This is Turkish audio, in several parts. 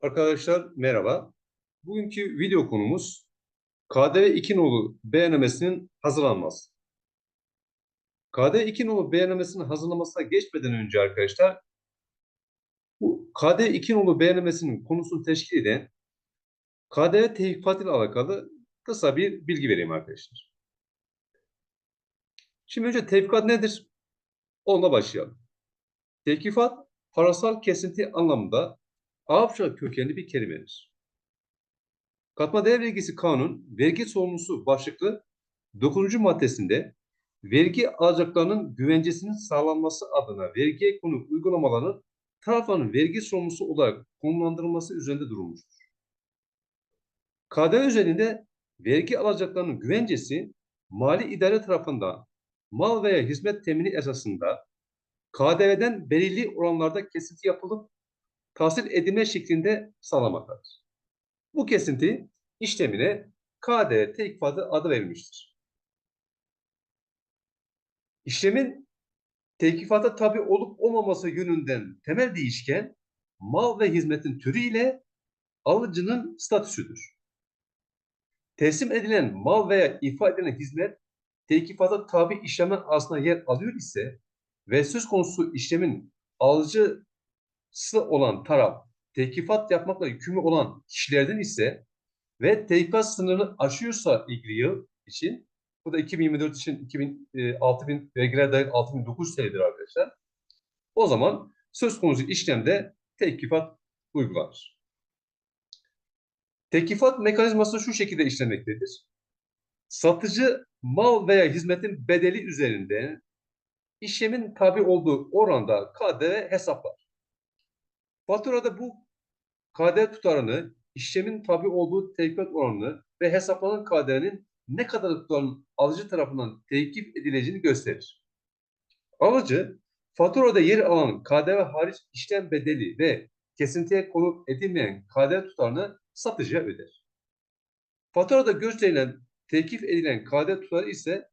Arkadaşlar merhaba. Bugünkü video konumuz KDV 2 nolu beyannamesinin hazırlanması. KDV 2 nolu beyannamesinin hazırlamasına geçmeden önce arkadaşlar bu KDV 2 nolu beyannamesinin konusunu teşkil eden KDV tevkifatı ile alakalı kısa bir bilgi vereyim arkadaşlar. Şimdi önce tevkikat nedir? Onunla başlayalım. Tevkifat parasal kesinti anlamında Arapça kökenli bir kelimedir. Katma değer vergisi kanun vergi sorumlusu başlıklı 9. maddesinde vergi alacaklarının güvencesinin sağlanması adına vergi konu uygulamalarının tarafların vergi sorumlusu olarak konumlandırılması üzerinde durulmuştur. KDV üzerinde vergi alacaklarının güvencesi mali idare tarafından mal veya hizmet temini esasında KDV'den belirli oranlarda kesinti yapılıp tahsil edilme şeklinde sağlamaktadır. Bu kesinti işlemine KDV tekfatı adı verilmiştir. İşlemin tekifata tabi olup olmaması yönünden temel değişken mal ve hizmetin türü ile alıcının statüsüdür. Teslim edilen mal veya ifade edilen hizmet tekifata tabi işlemen arasında yer alıyor ise ve söz konusu işlemin alıcı olan taraf tekifat yapmakla yükümlü olan kişilerden ise ve tekifat sınırını aşıyorsa ilgili yıl için bu da 2024 için 2000, e, 6000 vergiler dahil 6009 TL'dir arkadaşlar. O zaman söz konusu işlemde tekifat uygulanır. Tekifat mekanizması şu şekilde işlemektedir. Satıcı mal veya hizmetin bedeli üzerinde işlemin tabi olduğu oranda KDV hesaplar. Faturada bu KDV tutarını, işlemin tabi olduğu tevkifat oranını ve hesaplanan KDV'nin ne kadar tutarın alıcı tarafından tevkif edileceğini gösterir. Alıcı, faturada yer alan KDV hariç işlem bedeli ve kesintiye konu edilmeyen KDV tutarını satıcıya öder. Faturada gösterilen tevkif edilen KDV tutarı ise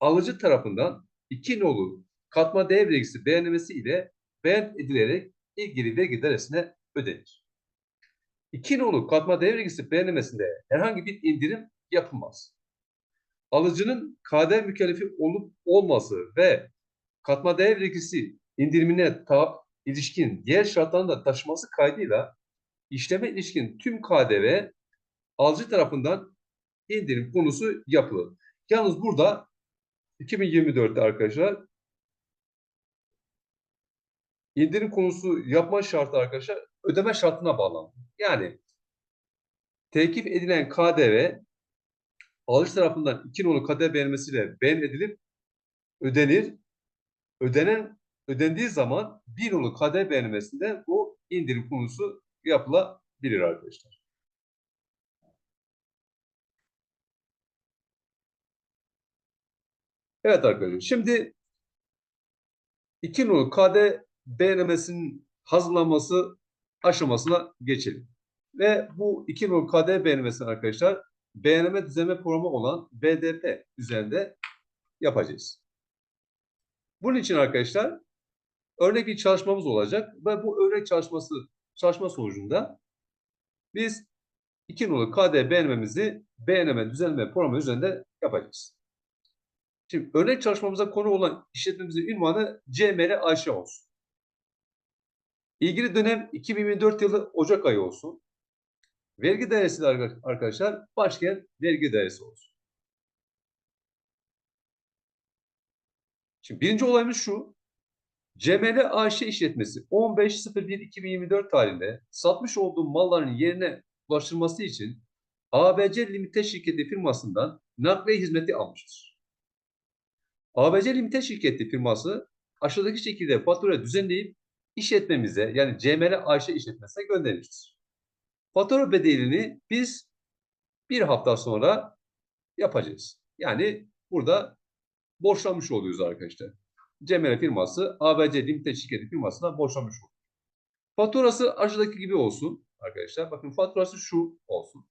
alıcı tarafından iki nolu katma değer vergisi beğenlemesi ile beyan edilerek ilgili vergi dairesine ödenir. İki nolu katma değer vergisi beğenlemesinde herhangi bir indirim yapılmaz. Alıcının KDV mükellefi olup olması ve katma değer vergisi indirimine ta ilişkin diğer şartlarını da taşıması kaydıyla işleme ilişkin tüm KDV alıcı tarafından indirim konusu yapılır. Yalnız burada 2024'te arkadaşlar indirim konusu yapma şartı arkadaşlar ödeme şartına bağlandı. Yani tekif edilen KDV alış tarafından iki nolu KDV beğenmesiyle beğen edilip ödenir. Ödenen ödendiği zaman bir nolu KDV beğenmesinde bu indirim konusu yapılabilir arkadaşlar. Evet arkadaşlar. Şimdi iki nolu KDV beğenmesinin hazırlanması aşamasına geçelim. Ve bu iki nolu KD beğenmesini arkadaşlar beğenme düzenleme programı olan BDP üzerinde yapacağız. Bunun için arkadaşlar örnek bir çalışmamız olacak ve bu örnek çalışması çalışma sonucunda biz iki nolu KD beğenmemizi beğenme düzenleme programı üzerinde yapacağız. Şimdi örnek çalışmamıza konu olan işletmemizin ünvanı CMR Ayşe olsun. İlgili dönem 2024 yılı Ocak ayı olsun. Vergi dairesi de arkadaşlar başkent vergi dairesi olsun. Şimdi birinci olayımız şu. CML AŞ işletmesi 15.01.2024 tarihinde satmış olduğu malların yerine ulaştırılması için ABC Limited şirketi firmasından nakliye hizmeti almıştır. ABC Limited şirketi firması aşağıdaki şekilde fatura düzenleyip işletmemize yani CMR Ayşe işletmesine göndermiştir. Fatura bedelini biz bir hafta sonra yapacağız. Yani burada borçlanmış oluyoruz arkadaşlar. CMR firması ABC Limited şirketi firmasına borçlanmış oluyor. Faturası aşağıdaki gibi olsun arkadaşlar. Bakın faturası şu olsun.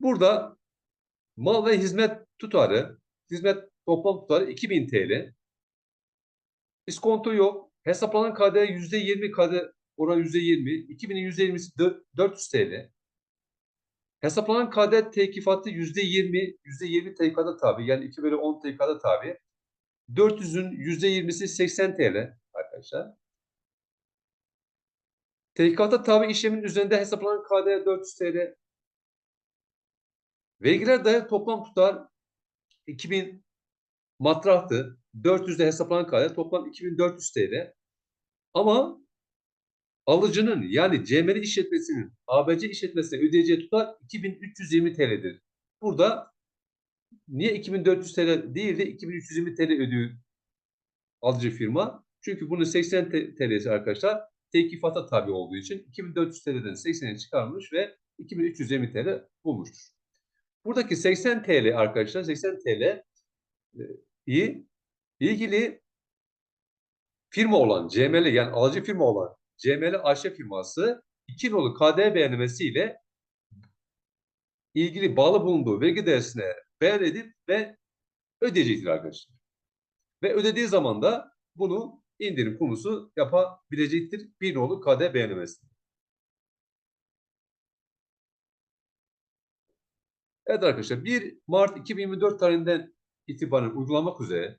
Burada mal ve hizmet tutarı, hizmet toplam tutarı 2000 TL. İskonto yok. Hesaplanan KDV %20 KDV oran %20. 2000'in %20'si dö- 400 TL. Hesaplanan KDV tekifatı %20, %20 TK'da tabi. Yani 2 bölü 10 TK'da tabi. 400'ün %20'si 80 TL arkadaşlar. Tehkikata tabi işlemin üzerinde hesaplanan KDV 400 TL. Vergiler dayalı toplam tutar 2000 matrahtı. 400'de hesaplanan KDV toplam 2400 TL. Ama alıcının yani CML işletmesinin ABC işletmesine ödeyeceği tutar 2320 TL'dir. Burada niye 2400 TL değil de 2320 TL ödüyor alıcı firma? Çünkü bunun 80 T- TL'si arkadaşlar tekifata tabi olduğu için 2400 TL'den 80'e çıkarmış ve 2320 TL bulmuştur. Buradaki 80 TL arkadaşlar 80 TL e, ilgili firma olan CML yani alıcı firma olan CML AŞ firması 2 nolu KDV beğenmesiyle ilgili bağlı bulunduğu vergi dairesine beyan edip ve ödeyecektir arkadaşlar. Ve ödediği zaman da bunu indirim konusu yapabilecektir. Bir nolu KDV beğenmesi. Evet arkadaşlar 1 Mart 2024 tarihinden itibaren uygulamak üzere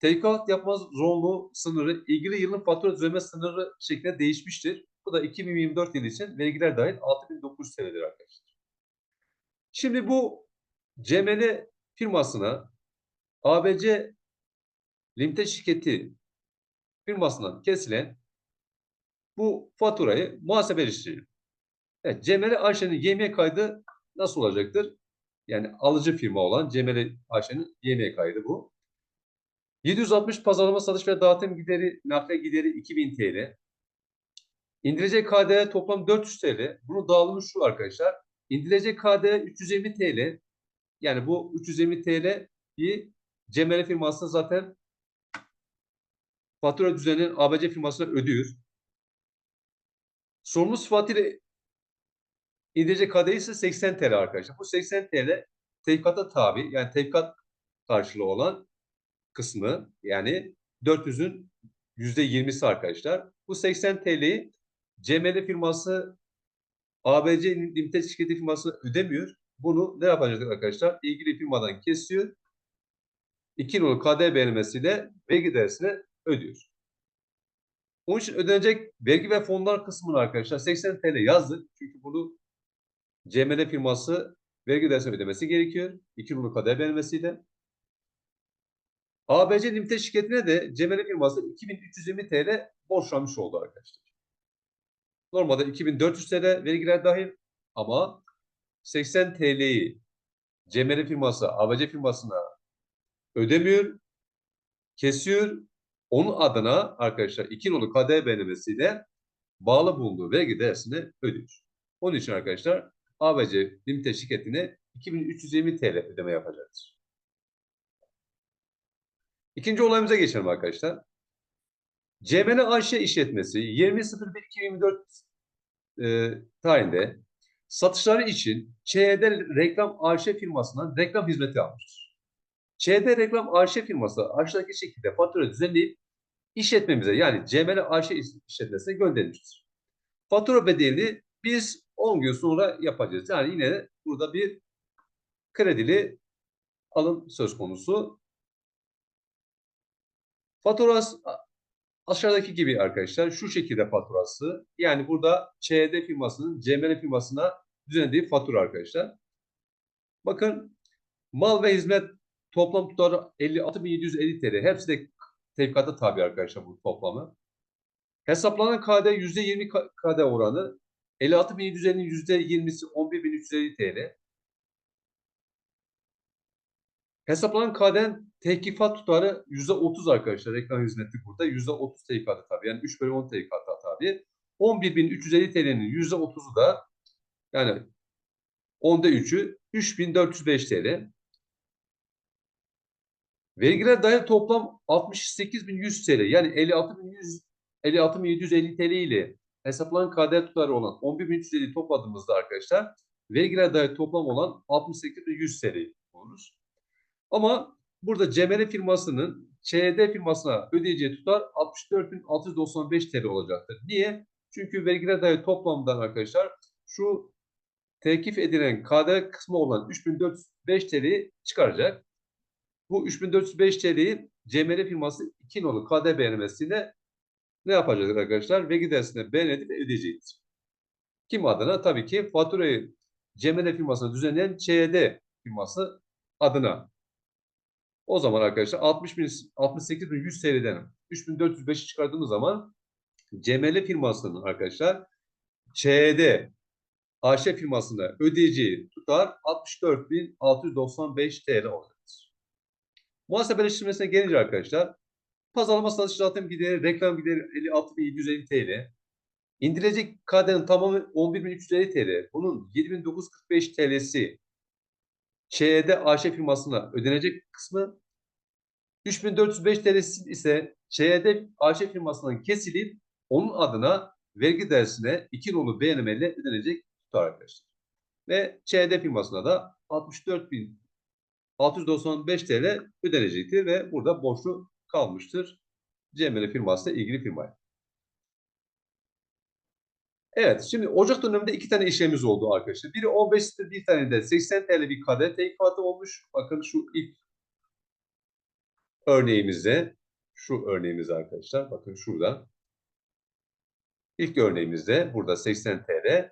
Teklifat yapma zorunluluğu sınırı ilgili yılın fatura düzenleme sınırı şeklinde değişmiştir. Bu da 2024 yılı için vergiler dahil 6900 TL'dir arkadaşlar. Şimdi bu CML firmasına ABC Limited şirketi firmasından kesilen bu faturayı muhasebe işleyecek. Evet, CML Ayşe'nin YM kaydı nasıl olacaktır? Yani alıcı firma olan CML Ayşe'nin YM kaydı bu. 760 pazarlama satış ve dağıtım gideri, nakle gideri 2000 TL. İndirilecek KDV toplam 400 TL. Bunun dağılımı şu arkadaşlar. İndirilecek KDV 320 TL. Yani bu 320 TL'yi Cemile firması zaten fatura düzeninin ABC firmasına ödüyor. Sorumlu sıfatıyla indirilecek KDV ise 80 TL arkadaşlar. Bu 80 TL tevkikata tabi yani tevkikat karşılığı olan kısmı yani 400'ün %20'si arkadaşlar. Bu 80 TL'yi CML firması ABC Limited şirketi firması ödemiyor. Bunu ne yapacak arkadaşlar? İlgili firmadan kesiyor. 2 nolu KDV beğenmesiyle vergi dairesine ödüyor. Onun için ödenecek vergi ve fonlar kısmını arkadaşlar 80 TL yazdık. Çünkü bunu CML firması vergi dairesine ödemesi gerekiyor. 2 nolu KDV beğenmesiyle. ABC Limited şirketine de Cemile firması 2320 TL borçlanmış oldu arkadaşlar. Normalde 2400 TL vergiler dahil ama 80 TL'yi Cemile firması ABC firmasına ödemiyor, kesiyor. Onun adına arkadaşlar 2 nolu KDV beğenmesiyle bağlı bulunduğu vergi değersini ödüyor. Onun için arkadaşlar ABC Limited şirketine 2320 TL ödeme yapacaktır. İkinci olayımıza geçelim arkadaşlar. CMN AŞ işletmesi 20.01.2024 e, tarihinde satışları için ÇED Reklam AŞ firmasından reklam hizmeti almıştır. ÇED Reklam AŞ firması aşağıdaki şekilde fatura düzenleyip işletmemize yani CMN AŞ işletmesine göndermiştir. Fatura bedelini biz 10 gün sonra yapacağız. Yani yine burada bir kredili alım söz konusu. Faturası aşağıdaki gibi arkadaşlar. Şu şekilde faturası. Yani burada ÇED firmasının CML firmasına düzenlediği fatura arkadaşlar. Bakın mal ve hizmet toplam tutarı 56.750 TL. Hepsi de tevkikata tabi arkadaşlar bu toplamı. Hesaplanan KD %20 KD oranı 56.750'nin %20'si 11.350 TL. Hesaplanan KD'nin tehkifat tutarı %30 arkadaşlar. Reklam hizmeti burada. %30 tehkikatı tabi. Yani 3 bölü 10 tehkikatı tabi. 11.350 TL'nin %30'u da yani 10'da 3'ü 3.405 TL. Vergiler dahil toplam 68.100 TL. Yani 56.100 56.750 TL ile hesaplanan KDV tutarı olan 11.350 topladığımızda arkadaşlar vergiler dahil toplam olan 68.100 TL buluruz. Ama burada CMR firmasının ÇED firmasına ödeyeceği tutar 64.695 TL olacaktır. Niye? Çünkü vergiler dair toplamdan arkadaşlar şu tekif edilen KDV kısmı olan 3405 TL'yi çıkaracak. Bu 3405 TL'yi CML firması 2 nolu KDV beğenmesiyle ne yapacak arkadaşlar? Vergi edip ödeyecektir. Kim adına? Tabii ki faturayı CML firmasına düzenleyen ÇED firması adına. O zaman arkadaşlar 60 bin, 68.100 TL'den 3405'i çıkardığımız zaman CML firmasının arkadaşlar ÇED AŞ firmasına ödeyeceği tutar 64.695 TL olacaktır. Muhasebeleştirmesine gelince arkadaşlar pazarlama satış dağıtım gideri, reklam gideri 56.750 TL. İndirilecek KDV'nin tamamı 11.350 TL. Bunun 7.945 TL'si ÇED AŞ firmasına ödenecek kısmı 3405 TL'si ise ÇED AŞ firmasından kesilip onun adına vergi dersine 2 nolu beğenmeyle ödenecek tutar arkadaşlar. Ve ÇED firmasına da 64.695 TL ödenecektir ve burada borçlu kalmıştır. CML firması ile ilgili firmaya. Evet, şimdi Ocak döneminde iki tane işlemimiz oldu arkadaşlar. Biri 15 litre, bir tane de 80 TL bir kadeh teklifat olmuş. Bakın şu ilk örneğimizde, şu örneğimiz arkadaşlar, bakın şurada. İlk örneğimizde burada 80 TL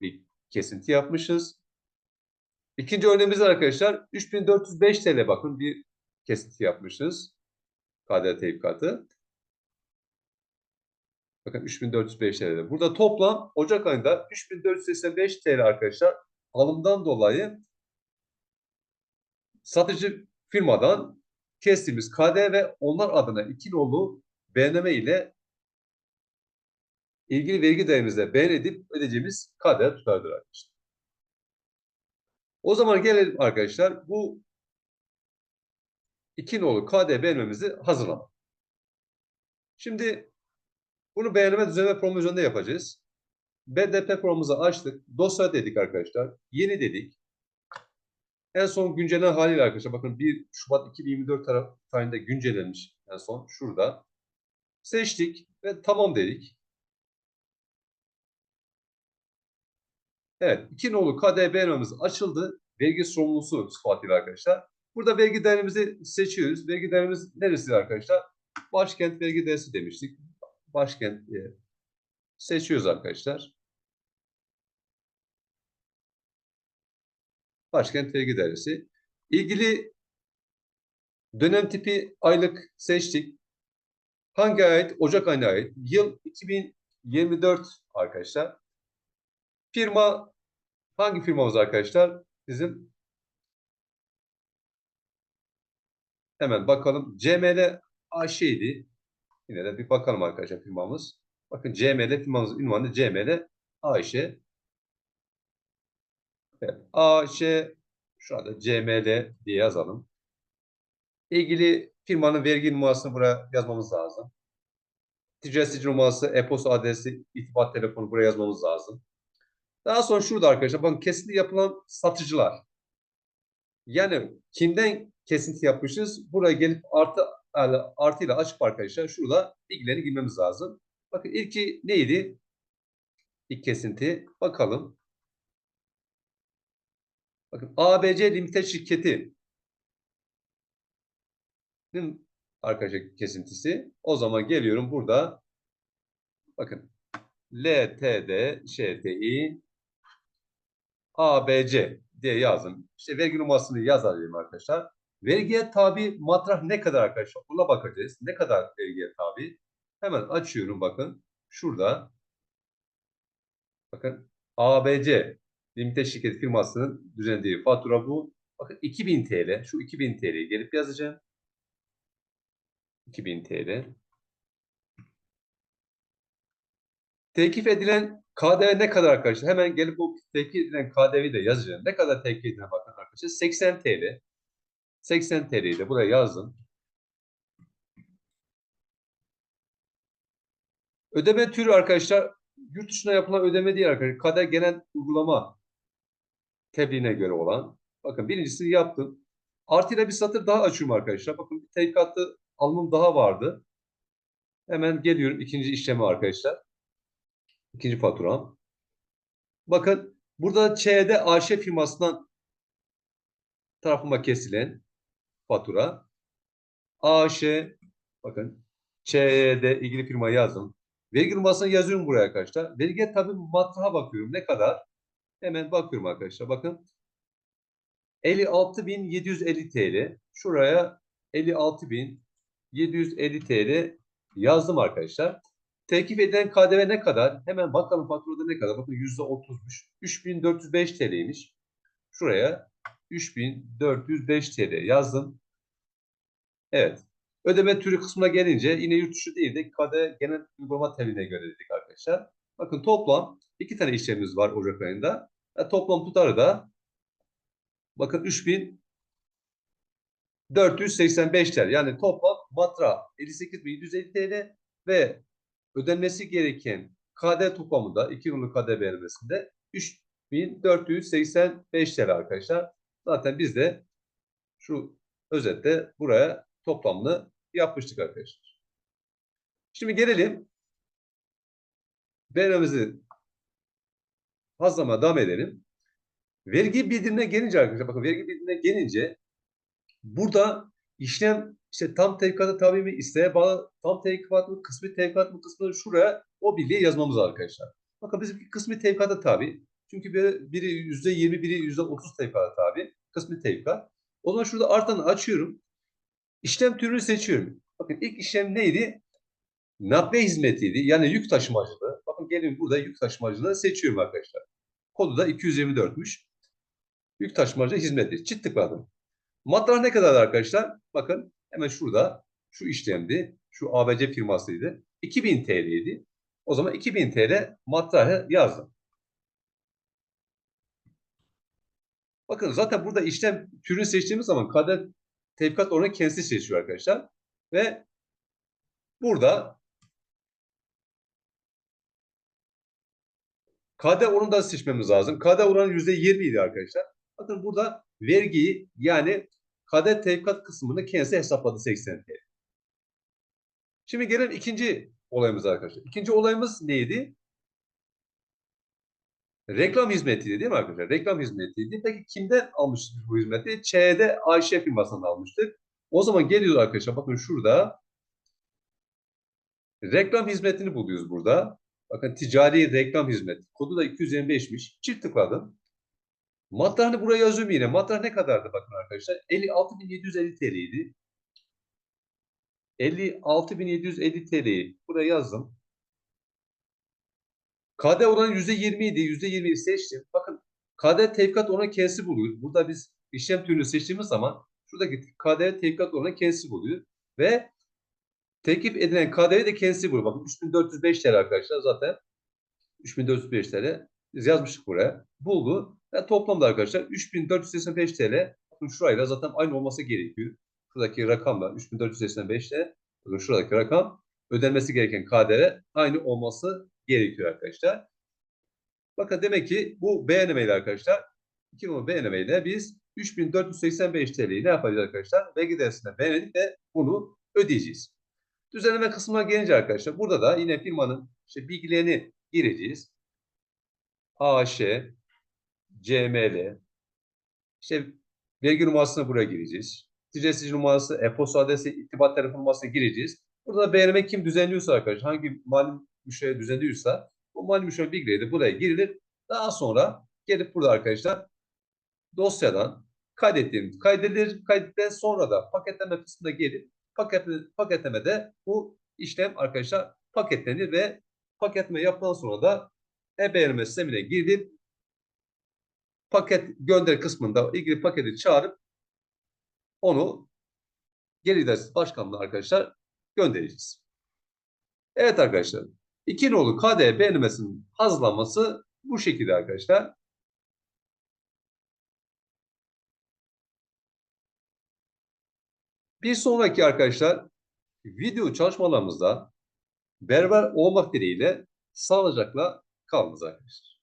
bir kesinti yapmışız. İkinci örneğimizde arkadaşlar 3405 TL bakın bir kesinti yapmışız. KDV teklifat. Bakın 3405 TL. Burada toplam Ocak ayında 3485 TL arkadaşlar alımdan dolayı satıcı firmadan kestiğimiz KDV onlar adına iki nolu beğenme ile ilgili vergi değerimizle beyan edip ödeyeceğimiz KDV tutardır arkadaşlar. O zaman gelelim arkadaşlar bu iki nolu KDV beğenmemizi hazırlamak. Şimdi bunu beğenme düzenleme promosyonunda yapacağız. BDP programımızı açtık. Dosya dedik arkadaşlar. Yeni dedik. En son güncellenen haliyle arkadaşlar bakın 1 Şubat 2024 taraf, tarihinde güncellenmiş en son şurada. Seçtik ve tamam dedik. Evet, iki nolu KDV beğenmemiz açıldı. Vergi sorumlusu sıfatıyla arkadaşlar. Burada vergi değerimizi seçiyoruz. Vergi değerimiz neresi arkadaşlar? Başkent vergi değerisi demiştik başkent diye seçiyoruz arkadaşlar. Başkent vergi dairesi. İlgili dönem tipi aylık seçtik. Hangi ait? Ocak ayına ait. Yıl 2024 arkadaşlar. Firma hangi firmamız arkadaşlar? Bizim hemen bakalım. CML AŞ'ydi. Yine de bir bakalım arkadaşlar firmamız. Bakın CML firmamızın ünvanı CML Ayşe. Evet, AŞ şurada CML diye yazalım. İlgili firmanın vergi numarasını buraya yazmamız lazım. Ticaret sicil numarası, e-posta adresi, irtibat telefonu buraya yazmamız lazım. Daha sonra şurada arkadaşlar bakın kesinti yapılan satıcılar. Yani kimden kesinti yapmışız? Buraya gelip artı artıyla açıp arkadaşlar şurada bilgileri girmemiz lazım. Bakın ilki neydi? İlk kesinti. Bakalım. Bakın ABC Limited şirketi arkadaşlar kesintisi. O zaman geliyorum burada. Bakın LTD ŞTİ ABC diye yazın. İşte vergi numarasını yazalım arkadaşlar. Vergiye tabi matrah ne kadar arkadaşlar? Buna bakacağız. Ne kadar vergiye tabi? Hemen açıyorum bakın. Şurada. Bakın ABC Limited şirket firmasının düzenlediği fatura bu. Bakın 2000 TL. Şu 2000 TL'yi gelip yazacağım. 2000 TL. Tekif edilen KDV ne kadar arkadaşlar? Hemen gelip bu tekif edilen KDV'yi de yazacağım. Ne kadar tekif edilen bakın arkadaşlar? 80 TL. 80 TL'yi de buraya yazdım. Ödeme türü arkadaşlar yurt dışına yapılan ödeme değil arkadaşlar. Kader genel uygulama tebliğine göre olan. Bakın birincisini yaptım. Artıyla bir satır daha açıyorum arkadaşlar. Bakın bir teklifatlı alımım daha vardı. Hemen geliyorum ikinci işleme arkadaşlar. İkinci faturam. Bakın burada ÇED AŞ firmasından tarafıma kesilen fatura. AŞ bakın ÇED ilgili firma yazdım. Vergi numarasını yazıyorum buraya arkadaşlar. Vergi tabi matraha bakıyorum. Ne kadar? Hemen bakıyorum arkadaşlar. Bakın 56.750 TL. Şuraya 56.750 TL yazdım arkadaşlar. Tekif edilen KDV ne kadar? Hemen bakalım faturada ne kadar? Bakın %30'muş. 3405 TL'ymiş. Şuraya 3405 TL yazdım. Evet. Ödeme türü kısmına gelince yine yurt dışı değil de KDV genel uygulama teline göre dedik arkadaşlar. Bakın toplam iki tane işlemimiz var Ocak ayında. E, toplam tutarı da bakın 3485 TL. Yani toplam matra 58.750 TL ve ödenmesi gereken KD toplamı da 2 yıllık KD verilmesinde 3485 TL arkadaşlar. Zaten biz de şu özette buraya toplamını yapmıştık arkadaşlar. Şimdi gelelim beyanımızı hazırlamaya devam edelim. Vergi bildirimine gelince arkadaşlar bakın vergi bildirimine gelince burada işlem işte tam tevkikata tabi mi, isteğe bağlı tam tevkikat mı, kısmi tevkikat mı kısmını şuraya o bilgiyi yazmamız arkadaşlar. Bakın bizim kısmi tevkikata tabi. Çünkü biri, biri %20, biri %30 tevkikata tabi. Kısmi tevkikat. O zaman şurada artanı açıyorum. İşlem türünü seçiyorum. Bakın ilk işlem neydi? Nakliye hizmetiydi. Yani yük taşımacılığı. Bakın gelin burada yük taşımacılığı seçiyorum arkadaşlar. Kodu da 224'müş. Yük taşımacılığı hizmeti. Çift tıkladım. Matrah ne kadar arkadaşlar? Bakın hemen şurada şu işlemdi. Şu ABC firmasıydı. 2000 TL'ydi. O zaman 2000 TL matrahı yazdım. Bakın zaten burada işlem türünü seçtiğimiz zaman kader tevkikat oranı kendisi seçiyor arkadaşlar. Ve burada KD oranını da seçmemiz lazım. KD oranı %20 idi arkadaşlar. Bakın burada vergiyi yani KD tevkikat kısmını kendisi hesapladı 80 TL. Şimdi gelelim ikinci olayımız arkadaşlar. İkinci olayımız neydi? Reklam hizmetiydi değil mi arkadaşlar? Reklam hizmetiydi. Peki kimden almıştık bu hizmeti? ÇED Ayşe firmasından almıştık. O zaman geliyoruz arkadaşlar. Bakın şurada reklam hizmetini buluyoruz burada. Bakın ticari reklam hizmeti. Kodu da 225'miş. Çift tıkladım. Matrahını buraya yazıyorum yine. Matrah ne kadardı bakın arkadaşlar? 56.750 TL'ydi. 56.750 TL'yi buraya yazdım. KD oranı %20 idi. %20'yi seçtim. Bakın KD tevkikat oranı kendisi buluyor. Burada biz işlem türünü seçtiğimiz zaman şuradaki KD tevkikat oranı kendisi buluyor. Ve tekip edilen KDV de kendisi buluyor. Bakın 3405 TL arkadaşlar zaten 3405 TL biz yazmıştık buraya. Buldu. Ve toplamda arkadaşlar 3485 TL. Bakın şurayla zaten aynı olması gerekiyor. Şuradaki rakamla 3485 TL. Bakın şuradaki rakam ödenmesi gereken KDV aynı olması gerekiyor arkadaşlar. Bakın demek ki bu beğenemeyle arkadaşlar 2 numara beğenemeyle biz 3485 TL'yi ne yapacağız arkadaşlar? Vergi dersinde beğendik ve bunu ödeyeceğiz. Düzenleme kısmına gelince arkadaşlar burada da yine firmanın işte bilgilerini gireceğiz. AŞ, CML, işte vergi numarasını buraya gireceğiz. Ticaret numarası, e-posta adresi, irtibat telefon numarasına gireceğiz. Burada da beğenme kim düzenliyorsa arkadaşlar, hangi mali müşteri düzenliyorsa o mali müşteri bilgileri de buraya girilir. Daha sonra gelip burada arkadaşlar dosyadan kaydettiğimiz kaydedilir. Kaydetten sonra da paketleme kısmına gelip paket, paketlemede bu işlem arkadaşlar paketlenir ve paketleme yaptıktan sonra da e-beğenme sistemine girip paket gönder kısmında ilgili paketi çağırıp onu geri idaresi başkanlığı arkadaşlar göndereceğiz. Evet arkadaşlar. İki nolu KD beğenmesinin hazırlanması bu şekilde arkadaşlar. Bir sonraki arkadaşlar video çalışmalarımızda beraber olmak dileğiyle sağlıcakla kalınız arkadaşlar.